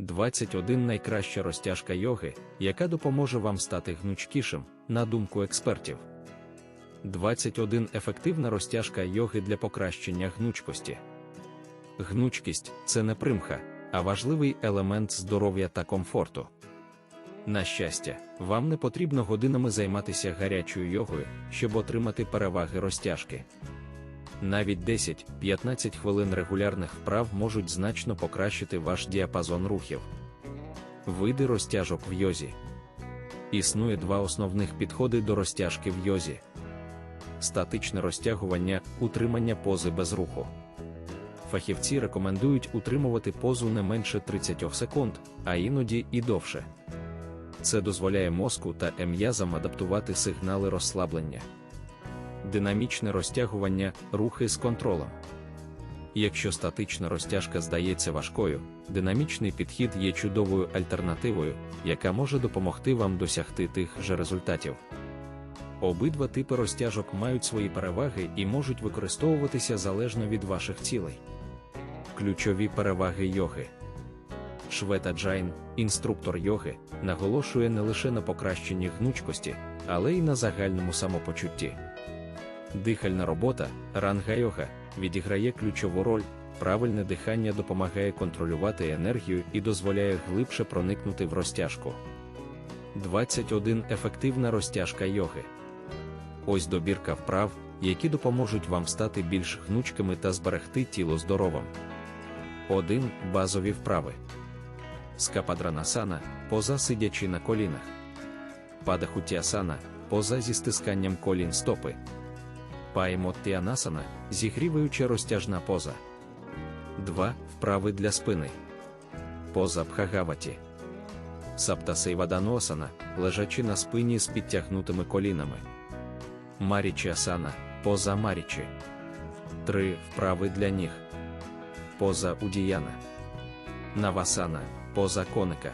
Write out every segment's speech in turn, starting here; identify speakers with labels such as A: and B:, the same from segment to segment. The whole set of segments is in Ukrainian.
A: 21 найкраща розтяжка йоги, яка допоможе вам стати гнучкішим, на думку експертів. 21 ефективна розтяжка йоги для покращення гнучкості. Гнучкість це не примха, а важливий елемент здоров'я та комфорту. На щастя, вам не потрібно годинами займатися гарячою йогою, щоб отримати переваги розтяжки. Навіть 10-15 хвилин регулярних вправ можуть значно покращити ваш діапазон рухів. Види розтяжок в йозі. Існує два основних підходи до розтяжки в йозі: статичне розтягування, утримання пози без руху. Фахівці рекомендують утримувати позу не менше 30 секунд, а іноді і довше. Це дозволяє мозку та м'язам адаптувати сигнали розслаблення. Динамічне розтягування рухи з контролем. Якщо статична розтяжка здається важкою, динамічний підхід є чудовою альтернативою, яка може допомогти вам досягти тих же результатів. Обидва типи розтяжок мають свої переваги і можуть використовуватися залежно від ваших цілей. Ключові переваги йоги. Швета Джайн, інструктор йоги, наголошує не лише на покращенні гнучкості, але й на загальному самопочутті. Дихальна робота, ранга йога, відіграє ключову роль, правильне дихання допомагає контролювати енергію і дозволяє глибше проникнути в розтяжку. 21 ефективна розтяжка йоги. Ось добірка вправ, які допоможуть вам стати більш гнучкими та зберегти тіло здоровим. 1. Базові вправи. Скападранасана поза сидячи на колінах. Падахутіасана поза зі стисканням колін стопи. Паємоттіанасана зігріваюча розтяжна поза. 2. Вправи для спини. Поза бхагаваті. Саптасейваданосана, лежачи на спині з підтягнутими колінами. Марічі асана, поза марічі. 3. Вправи для ніг. Поза удіяна. Навасана, поза коника.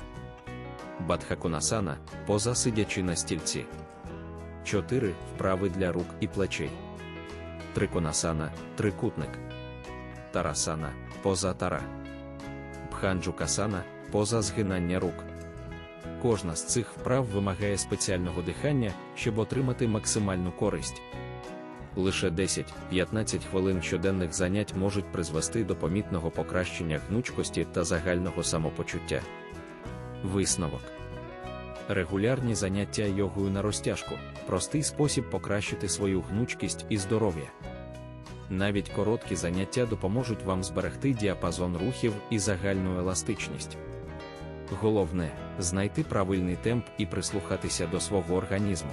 A: Бадхаконасана, поза сидячи на стільці. 4. Вправи для рук і плечей. Триконасана, трикутник. Тарасана, поза тара. Бханджукасана, поза згинання рук. Кожна з цих вправ вимагає спеціального дихання, щоб отримати максимальну користь. Лише 10-15 хвилин щоденних занять можуть призвести до помітного покращення гнучкості та загального самопочуття. Висновок. Регулярні заняття йогою на розтяжку простий спосіб покращити свою гнучкість і здоров'я. Навіть короткі заняття допоможуть вам зберегти діапазон рухів і загальну еластичність. Головне знайти правильний темп і прислухатися до свого організму.